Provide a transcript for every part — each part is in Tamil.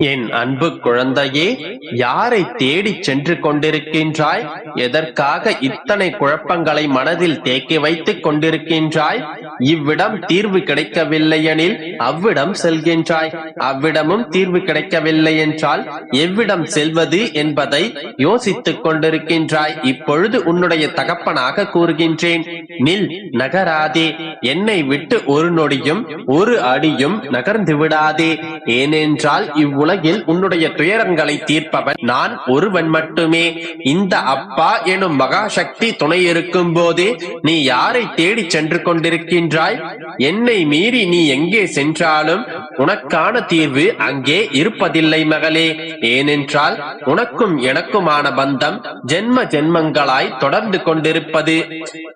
என் அன்பு குழந்தையே யாரை தேடிச் சென்று கொண்டிருக்கின்றாய் எதற்காக இத்தனை குழப்பங்களை மனதில் தேக்கி வைத்துக் கொண்டிருக்கின்றாய்? இவ்விடம் தீர்வு கிடைக்கவில்லையெனில் அவ்விடம் செல்கின்றாய். அவ்விடமும் தீர்வு கிடைக்கவில்லை என்றால் எவ்விடம் செல்வது என்பதை யோசித்துக் கொண்டிருக்கின்றாய். இப்பொழுது உன்னுடைய தகப்பனாக கூறுகின்றேன். நில் நகராதே. என்னை விட்டு ஒரு நொடியும் ஒரு அடியும் நகர்ந்து விடாதே. ஏனென்றால் உலகில் உன்னுடைய துயரங்களை தீர்ப்பவன் நான் ஒருவன் மட்டுமே. இந்த அப்பா எனும் மகாசக்தி துணை இருக்கும் போதே நீ யாரை தேடி சென்று கொண்டிருக்கின்றாய்? என்னை மீறி நீ எங்கே சென்றாலும் உனக்கான தீர்வு அங்கே இருப்பதில்லை மகளே. ஏனென்றால் உனக்கும் எனக்குமான பந்தம் ஜென்ம ஜென்மங்களாய் தொடர்ந்து கொண்டிருப்பது.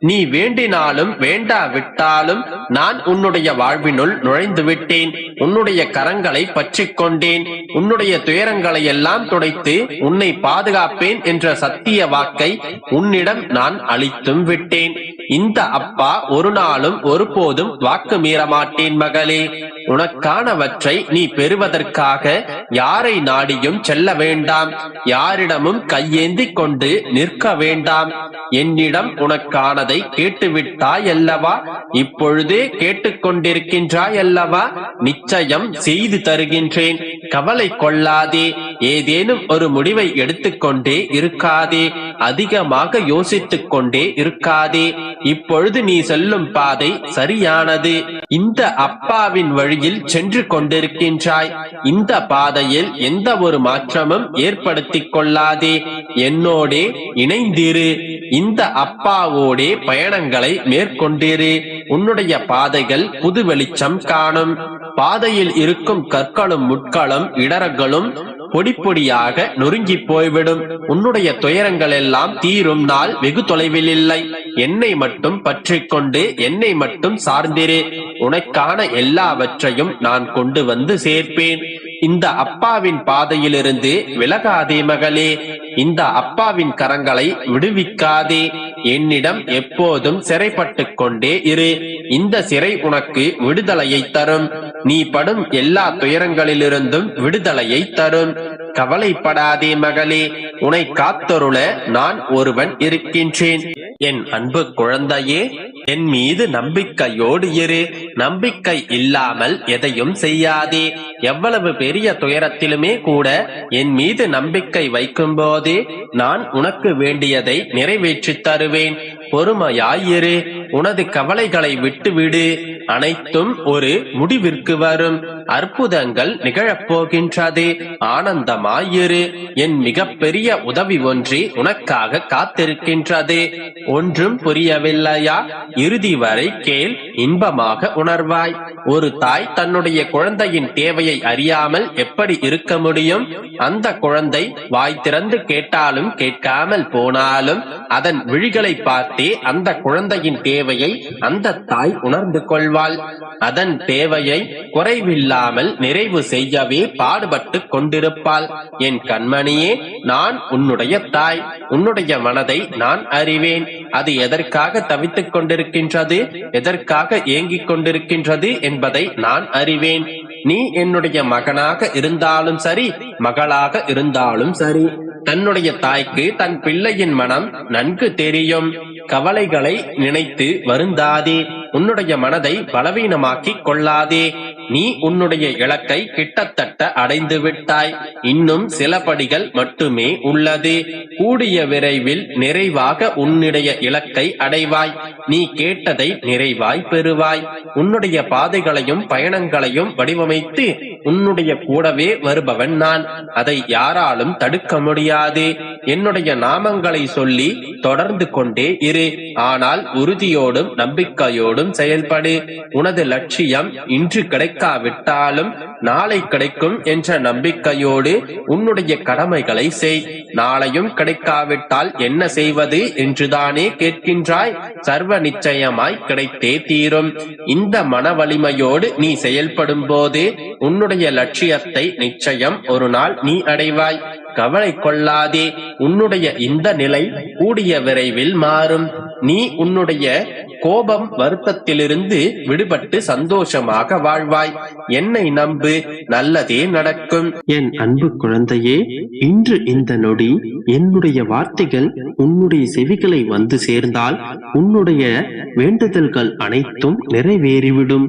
நீ வேண்டினாலும் வேண்டாவிட்டாலும் நான் உன்னுடைய வாழ்வினுள் நுழைந்து விட்டேன் உன்னுடைய கரங்களை பற்றி கொண்டேன் உன்னுடைய துயரங்களை எல்லாம் துடைத்து உன்னை பாதுகாப்பேன் என்ற சத்திய வாக்கை உன்னிடம் நான் அளித்தும் விட்டேன். இந்த அப்பா ஒரு நாளும் ஒருபோதும் வாக்கு மீறமாட்டேன் மகளே. உனக்கானவற்றை நீ பெறுவதற்காக யாரை நாடியும் செல்ல வேண்டாம். யாரிடமும் கையேந்தி கொண்டு நிற்க வேண்டாம். என்னிடம் உனக்கானதை கேட்டுவிட்டாய் அல்லவா? இப்பொழுதே கேட்டுக்கொண்டிருக்கின்றாய் அல்லவா நிச்சயம் செய்து தருகின்றேன். கவலை கொள்ளாதே. ஏதேனும் ஒரு முடிவை எடுத்துக்கொண்டே இருக்காதே. அதிகமாக யோசித்துக் கொண்டே இருக்காதே. இப்பொழுது நீ செல்லும் பாதை சரியானது. இந்த அப்பாவின் வழியில் சென்று கொண்டிருக்கின்றாய். இந்த பாதையில் எந்த ஒரு மாற்றமும் ஏற்படுத்திக் கொள்ளாதே. என்னோடே இணைந்திரு. இந்த அப்பாவோடே பயணங்களை மேற்கொண்டிரு. உன்னுடைய பாதைகள் புது வெளிச்சம் காணும். பாதையில் இருக்கும் கற்களும் முட்களும் இடரங்களும் பொடி பொடியாக நொறுங்கி போய்விடும். உன்னுடைய துயரங்கள் எல்லாம் தீரும் நாள் வெகு தொலைவில் இல்லை. என்னை மட்டும் பற்றி கொண்டு என்னை மட்டும் சார்ந்திரு. உனக்கான எல்லாவற்றையும் நான் கொண்டு வந்து சேர்ப்பேன். இந்த அப்பாவின் பாதையிலிருந்து விலகாதே மகளே. இந்த அப்பாவின் கரங்களை விடுவிக்காதே. என்னிடம் எப்போதும் சிறைப்பட்டு கொண்டே இரு. இந்த சிறை உனக்கு விடுதலையை தரும். நீ படும் எல்லா துயரங்களிலிருந்தும் விடுதலையை தரும். கவலைப்படாதே மகளே உனை காத்தருள நான் ஒருவன் இருக்கின்றேன். என் அன்பு குழந்தையே என் மீது நம்பிக்கையோடு இரு. நம்பிக்கை இல்லாமல் எதையும் செய்யாதே. எவ்வளவு பெரிய துயரத்திலுமே கூட என் மீது நம்பிக்கை வைக்கும் போதே நான் உனக்கு வேண்டியதை நிறைவேற்றித் தருவேன். பொறுமையாயிரு உனது கவலைகளை விட்டுவிடு. அனைத்தும் ஒரு முடிவிற்கு வரும். அற்புதங்கள் நிகழப்போகின்றது. ஆனந்தமாயிரு. என் மிகப்பெரிய உதவி ஒன்றி உனக்காக காத்திருக்கின்றது. ஒன்றும் புரியவில்லையா? இறுதி வரை கேள் இன்பமாக உணர்வாய். ஒரு தாய் தன்னுடைய குழந்தையின் தேவையை அறியாமல் எப்படி இருக்க முடியும்? அந்த குழந்தை வாய் திறந்து கேட்டாலும் கேட்காமல் போனாலும் அதன் விழிகளை பார்த்தே அந்த குழந்தையின் தேவையை அந்த தாய் உணர்ந்து கொள்வாள். அதன் தேவையை குறைவில்லாமல் நிறைவு செய்யவே பாடுபட்டு கொண்டிருப்பாள். என் கண்மணியே நான் உன்னுடைய தாய். உன்னுடைய மனதை நான் அறிவேன். அது எதற்காக தவித்துக் கொண்டிருக்கின்றது எதற்காக ஏங்கிக் கொண்டிருக்கின்றது என்பதை நான் அறிவேன். நீ என்னுடைய மகனாக இருந்தாலும் சரி மகளாக இருந்தாலும் சரி தன்னுடைய தாய்க்கு தன் பிள்ளையின் மனம் நன்கு தெரியும். கவலைகளை நினைத்து வருந்தாதே உன்னுடைய மனதை பலவீனமாக்கிக் கொள்ளாதே. நீ உன்னுடைய இலக்கை கிட்டத்தட்ட அடைந்து விட்டாய் இன்னும் சில படிகள் மட்டுமே உள்ளது. கூடிய விரைவில் நிறைவாக உன்னுடைய இலக்கை அடைவாய். நீ கேட்டதை நிறைவாய் பெறுவாய். உன்னுடைய பாதைகளையும் பயணங்களையும் வடிவமைத்து உன்னுடைய கூடவே வருபவன் நான். அதை யாராலும் தடுக்க முடியாது. என்னுடைய நாமங்களை சொல்லி தொடர்ந்து கொண்டே இரு. ஆனால் உறுதியோடும் நம்பிக்கையோடும் செயல்படு. உனது லட்சியம் இன்று கிடைக்காவிட்டாலும் நாளை கிடைக்கும் என்ற நம்பிக்கையோடு உன்னுடைய கடமைகளை செய். நாளையும் கிடைக்காவிட்டால் என்ன செய்வது என்றுதானே கேட்கின்றாய். சர்வ நிச்சயமாய் கிடைத்தே தீரும். இந்த மன வலிமையோடு நீ செயல்படும் போது உன்னுடைய லட்சியத்தை நிச்சயம் ஒரு நாள் நீ அடைவாய். கவலை கொள்ளாதே. உன்னுடைய இந்த நிலை கூடிய விரைவில் மாறும். நீ உன்னுடைய கோபம் வருத்தத்திலிருந்து விடுபட்டு சந்தோஷமாக வாழ்வாய். என்னை நம்பு நல்லதே நடக்கும். என் அன்பு குழந்தையே இன்று இந்த நொடி என்னுடைய வார்த்தைகள் உன்னுடைய செவிகளை வந்து சேர்ந்தால் உன்னுடைய வேண்டுதல்கள் அனைத்தும் நிறைவேறிவிடும்.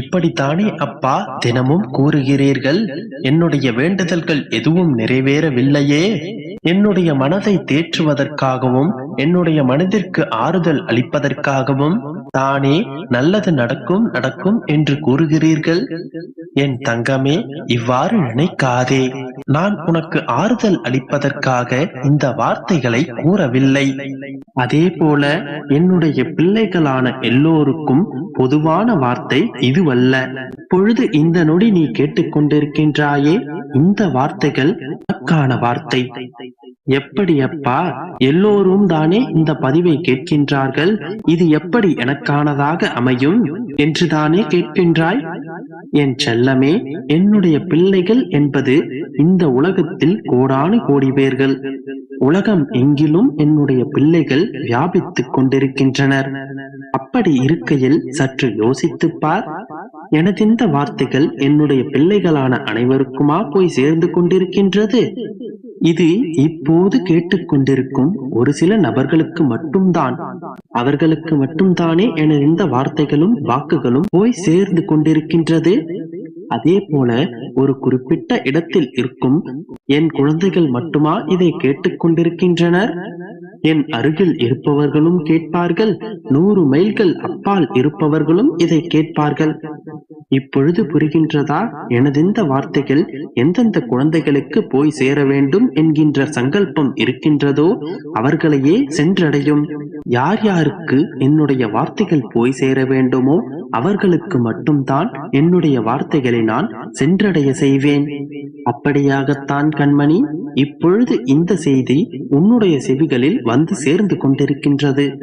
இப்படித்தானே அப்பா தினமும் கூறுகிறீர்கள்? என்னுடைய வேண்டுதல்கள் எதுவும் நிறைவேறவில்லையே. என்னுடைய மனதை தேற்றுவதற்காகவும் என்னுடைய மனதிற்கு ஆறுதல் அளிப்பதற்காகவும் தானே நல்லது நடக்கும் நடக்கும் என்று கூறுகிறீர்கள்? என் தங்கமே இவ்வாறு நினைக்காதே. நான் உனக்கு ஆறுதல் அளிப்பதற்காக இந்த வார்த்தைகளை கூறவில்லை. அதே போல என்னுடைய பிள்ளைகளான எல்லோருக்கும் பொதுவான வார்த்தை இதுவல்ல. பொழுது இந்த நொடி நீ கேட்டுக்கொண்டிருக்கின்றாயே? இந்த வார்த்தைகள் உனக்கான வார்த்தை. எப்படி அப்பா எல்லோரும் தானே இந்த பதிவை கேட்கின்றார்கள். இது எப்படி எனக்கானதாக அமையும் என்றுதானே கேட்கின்றாய்? என் செல்லமே என்னுடைய பிள்ளைகள் என்பது இந்த உலகத்தில் கோடானு கோடி பேர்கள். உலகம் எங்கிலும் என்னுடைய பிள்ளைகள் வியாபித்துக் கொண்டிருக்கின்றனர். அப்படி இருக்கையில் சற்று யோசித்துப் எனது இந்த வார்த்தைகள் என்னுடைய பிள்ளைகளான அனைவருக்குமா போய் சேர்ந்து கொண்டிருக்கின்றது? இது இப்போது கேட்டுக்கொண்டிருக்கும் ஒரு சில நபர்களுக்கு மட்டும்தான். அவர்களுக்கு மட்டும்தானே எனது இந்த வார்த்தைகளும் வாக்குகளும் போய் சேர்ந்து கொண்டிருக்கின்றது? அதே போல ஒரு குறிப்பிட்ட இடத்தில் இருக்கும் என் குழந்தைகள் மட்டுமா இதை கேட்டுக்கொண்டிருக்கின்றனர் என் அருகில் இருப்பவர்களும் கேட்பார்கள் நூறு மைல்கள் அப்பால் இருப்பவர்களும் இதை கேட்பார்கள். இப்பொழுது புரிகின்றதா? எனதிந்த வார்த்தைகள் எந்தெந்த குழந்தைகளுக்கு போய் சேர வேண்டும் என்கின்ற சங்கல்பம் இருக்கின்றதோ அவர்களையே சென்றடையும். யார் யாருக்கு என்னுடைய வார்த்தைகள் போய் சேர வேண்டுமோ அவர்களுக்கு மட்டும்தான் என்னுடைய வார்த்தைகளை நான் சென்றடைய செய்வேன். அப்படியாகத்தான் கண்மணி இப்பொழுது இந்த செய்தி உன்னுடைய செவிகளில் வந்து சேர்ந்து கொண்டிருக்கின்றது.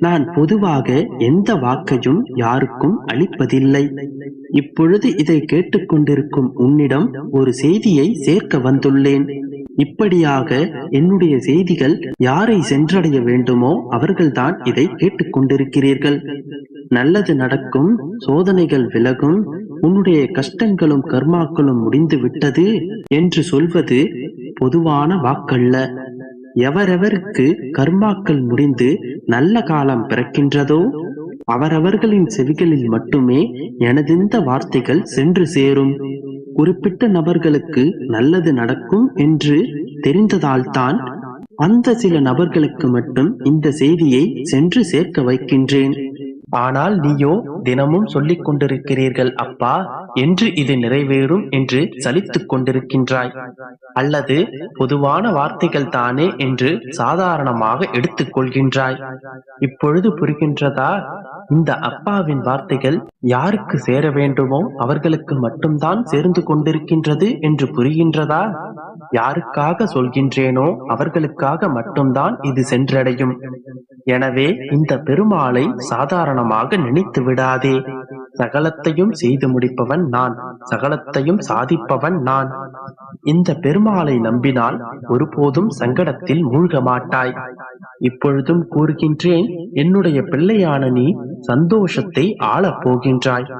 நான் பொதுவாக எந்த வாக்கையும் யாருக்கும் அளிப்பதில்லை. இப்பொழுது இதை கேட்டுக்கொண்டிருக்கும் உன்னிடம் ஒரு செய்தியை சேர்க்க வந்துள்ளேன். இப்படியாக என்னுடைய செய்திகள் யாரை சென்றடைய வேண்டுமோ அவர்கள்தான் இதை கேட்டுக்கொண்டிருக்கிறீர்கள். நல்லது நடக்கும் சோதனைகள் விலகும் உன்னுடைய கஷ்டங்களும் கர்மாக்களும் முடிந்து விட்டது என்று சொல்வது பொதுவான வாக்கல்ல. எவரெவருக்கு கர்மாக்கள் முடிந்து நல்ல காலம் பிறக்கின்றதோ அவரவர்களின் செவிகளில் மட்டுமே எனதிந்த வார்த்தைகள் சென்று சேரும். குறிப்பிட்ட நபர்களுக்கு நல்லது நடக்கும் என்று தெரிந்ததால்தான் அந்த சில நபர்களுக்கு மட்டும் இந்த செய்தியை சென்று சேர்க்க வைக்கின்றேன். ஆனால் நீயோ தினமும் சொல்லிக் கொண்டிருக்கிறீர்கள் அப்பா என்று இது நிறைவேறும் என்று சலித்துக் கொண்டிருக்கின்றாய். அல்லது பொதுவான வார்த்தைகள் தானே என்று சாதாரணமாக எடுத்துக் கொள்கின்றாய். இப்பொழுது புரிகின்றதா? இந்த அப்பாவின் வார்த்தைகள் யாருக்கு சேர வேண்டுமோ அவர்களுக்கு மட்டும்தான் சேர்ந்து கொண்டிருக்கின்றது என்று புரிகின்றதா? யாருக்காக சொல்கின்றேனோ அவர்களுக்காக மட்டும்தான் இது சென்றடையும். எனவே இந்த பெருமாளை சாதாரணமாக நினைத்து விடாதே. சகலத்தையும் செய்து முடிப்பவன் நான் சகலத்தையும் சாதிப்பவன் நான். இந்த பெருமாளை நம்பினால் ஒருபோதும் சங்கடத்தில் மூழ்க மாட்டாய். இப்பொழுதும் கூறுகின்றேன் என்னுடைய பிள்ளையான நீ சந்தோஷத்தை ஆளப் போகின்றாய்.